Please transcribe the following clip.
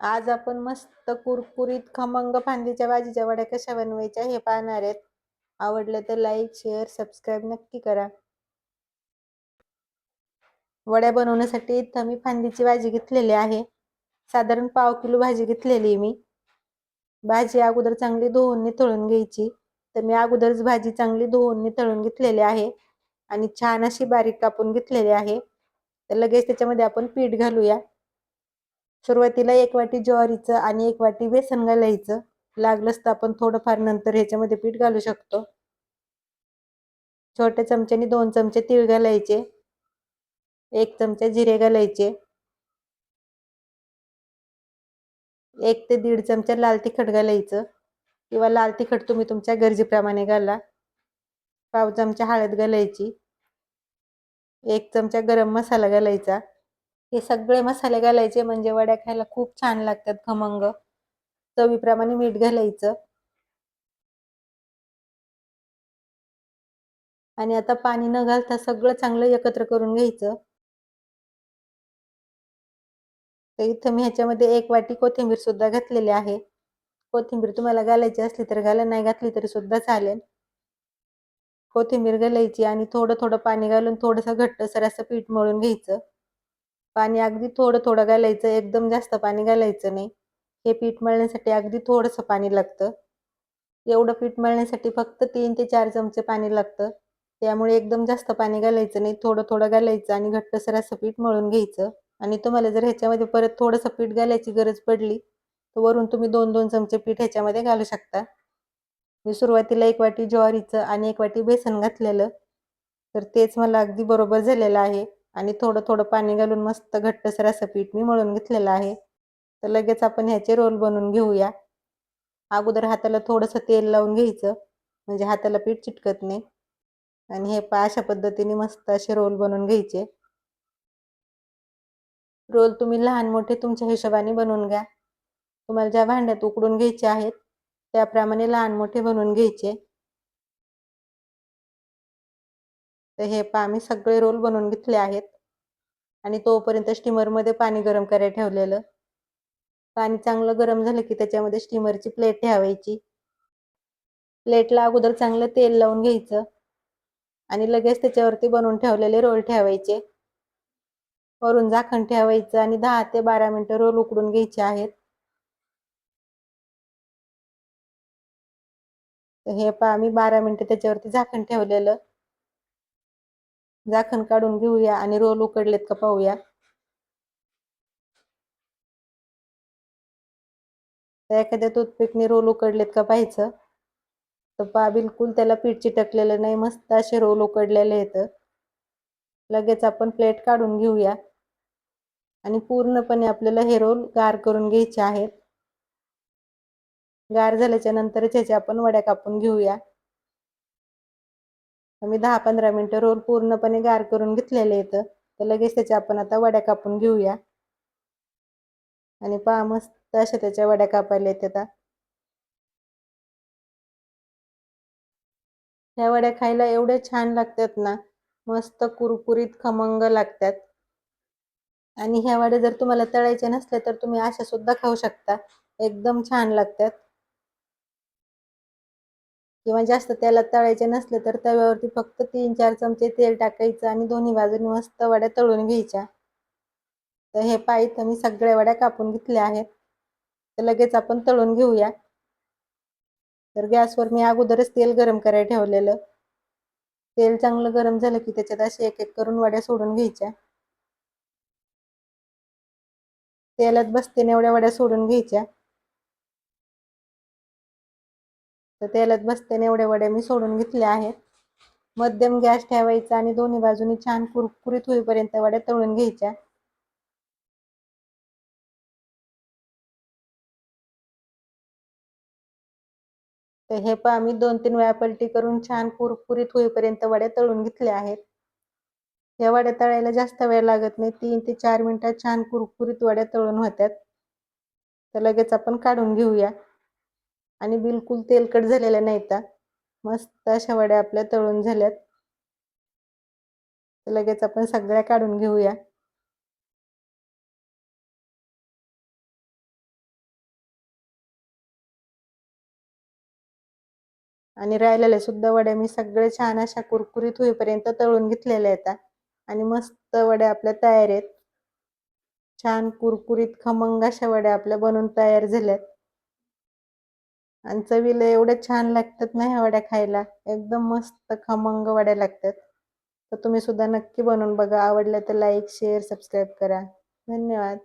आज आपण मस्त कुरकुरीत खमंग फांदीच्या भाजीच्या वड्या कशा बनवायच्या हे पाहणार आहेत. आवडलं तर लाईक शेअर सबस्क्राईब नक्की करा. वड्या बनवण्यासाठी इथं मी फांदीची भाजी घेतलेली आहे. साधारण पाव किलो भाजी घेतलेली मी. भाजी अगोदर चांगली धुवून निथळून घ्यायची. तर मी अगोदरच भाजी चांगली धुवून निथळून घेतलेली आहे. आणि छान अशी बारीक कापून घेतलेली आहे. तर लगेच त्याच्यामध्ये आपण पीठ घालूया. सुरुवातीला एक वाटी ज्वारीचं आणि एक वाटी बेसन घालायचं. लागलंच तर आपण थोडंफार नंतर ह्याच्यामध्ये पीठ घालू शकतो. छोट्या चमच्याने दोन चमचे तीळ घालायचे. एक चमचा जिरे घालायचे. एक ते दीड चमचा लाल तिखट घालायचं. किंवा लाल तिखट तुम्ही तुमच्या गरजेप्रमाणे घाला. पाव चमचा हळद घालायची. एक चमचा गरम मसाला घालायचा. हे सगळे मसाले घालायचे म्हणजे वड्या खायला खूप छान लागतात खमंग. चवीप्रमाणे मीठ घालायचं. आणि आता पाणी न घालता सगळं चांगलं एकत्र करून घ्यायचं. तर इथं मी ह्याच्यामध्ये एक वाटी कोथिंबीर सुद्धा घातलेली आहे. कोथिंबीर तुम्हाला घालायची असली तर घाला नाही घातली तरी सुद्धा चालेल. कोथिंबीर घालायची आणि थोडं थोडं पाणी घालून थोडंसं घट्टसर असं पीठ मळून घ्यायचं. पाणी अगदी थोडं थोडं घालायचं एकदम जास्त पाणी घालायचं नाही. हे पीठ मळण्यासाठी अगदी थोडंसं पाणी लागतं. एवढं पीठ मळण्यासाठी फक्त तीन ते चार चमचे पाणी लागतं. त्यामुळे एकदम जास्त पाणी घालायचं नाही थोडं थोडं घालायचं आणि घट्टसर असं पीठ मळून घ्यायचं. आणि तुम्हाला जर ह्याच्यामध्ये परत थोडंसं पीठ घालायची गरज पडली तर वरून तुम्ही दोन दोन चमचे पीठ ह्याच्यामध्ये घालू शकता. मी सुरुवातीला एक वाटी ज्वारीचं आणि एक वाटी बेसन घातलेलं. तर तेच मला अगदी बरोबर झालेलं आहे. आणि थोडं थोडं पाणी घालून मस्त घट्टसर असं पीठ मी मळून घेतलेलं आहे. तर लगेच आपण ह्याचे रोल बनवून घेऊया. अगोदर हाताला थोडंसं तेल लावून घ्यायचं म्हणजे हाताला पीठ चिटकत नाही. आणि हे पा अशा पद्धतीने मस्त असे रोल बनवून घ्यायचे. रोल तुम्ही लहान मोठे तुमच्या हिशोबाने बनवून घ्या. तुम्हाला ज्या भांड्यात उकडून घ्यायचे आहेत त्याप्रमाणे लहान मोठे बनवून घ्यायचे. तर हे पा आम्ही सगळे रोल बनवून घेतले आहेत. आणि तोपर्यंत स्टीमरमध्ये पाणी गरम करायला ठेवलेलं. पाणी चांगलं गरम झालं की त्याच्यामध्ये स्टीमरची प्लेट ठेवायची. प्लेटला अगोदर चांगलं तेल लावून घ्यायचं. आणि लगेच त्याच्यावरती बनवून ठेवलेले रोल ठेवायचे. वरून झाकण ठेवायचं आणि दहा ते बारा मिनटं रोल उकडून घ्यायचे आहेत. हे पहा मी बारा मिनटं त्याच्यावरती झाकण ठेवलेलं. झाकण काढून घेऊया आणि रोल उकडलेत का पाहूया. तर एखाद्या टूथपिकने रोल उकडलेत का पाहायचं? तर पा बिलकुल त्याला पीठ चिटकलेलं नाही मस्त असे रोल उकडलेले आहेत. लगेच आपण प्लेट काढून घेऊया. आणि पूर्णपणे आपल्याला हे रोल गार करून घ्यायचे आहेत. गार झाल्याच्या नंतरच ह्याच्या आपण वड्या कापून घेऊया. मी दहा पंधरा मिनटं रोल पूर्णपणे गार करून घेतलेले येतं तर लगेच त्याच्या आपण आता वड्या कापून घेऊया. आणि पहा मस्त अशा त्याच्या वड्या कापायला येतात ह्या वड्या खायला एवढे छान लागतात ना मस्त कुरकुरीत खमंग लागतात. आणि ह्या वड्या जर तुम्हाला तळायच्या नसल्या तर तुम्ही अशा सुद्धा खाऊ शकता. एकदम छान लागतात. किंवा जास्त त्याला तळायचे नसले तर तव्यावरती फक्त तीन चार चमचे तेल टाकायचं आणि दोन्ही बाजूने मस्त वड्या तळून घ्यायच्या. तर हे पायी मी सगळ्या वड्या कापून घेतल्या आहेत. तर लगेच आपण तळून घेऊया. तर गॅसवर मी अगोदरच तेल गरम करायला ठेवलेलं. तेल चांगलं गरम झालं की त्याच्यात असे एक एक करून वड्या सोडून घ्यायच्या. तेलात बसते एवढ्या वड्या सोडून घ्यायच्या. तर तेलात बसते एवढ्या वड्या मी सोडून घेतल्या आहेत. मध्यम गॅस ठेवायचा आणि दोन्ही बाजूनी छान कुरकुरीत होईपर्यंत वड्या तळून घ्यायच्या. तर हे पहा मी दोन तीन वेळा पलटी करून छान कुरकुरीत होईपर्यंत वड्या तळून घेतल्या आहेत. या वड्या तळायला जास्त वेळ लागत नाही तीन ते चार मिनिटात छान कुरकुरीत वड्या तळून होत्यात. तर लगेच आपण काढून घेऊया. आणि बिलकुल तेलकट झालेल्या नाहीत. मस्त अशा वड्या आपल्या तळून झाल्यात. लगेच आपण सगळ्या काढून घेऊया. आणि राहिलेल्या सुद्धा वड्या मी सगळ्या छान अशा कुरकुरीत होईपर्यंत तळून घेतलेल्या आहेत. आणि मस्त वड्या आपल्या तयार आहेत. छान कुरकुरीत खमंग अशा वड्या आपल्या बनवून तयार झाल्यात. आणि चवीला एवढ्या छान लागतात ना ह्या वड्या खायला. एकदम मस्त खमंग वड्या लागतात. तर तुम्ही सुद्धा नक्की बनवून बघा. आवडल्या तर लाईक शेअर सबस्क्राईब करा. धन्यवाद.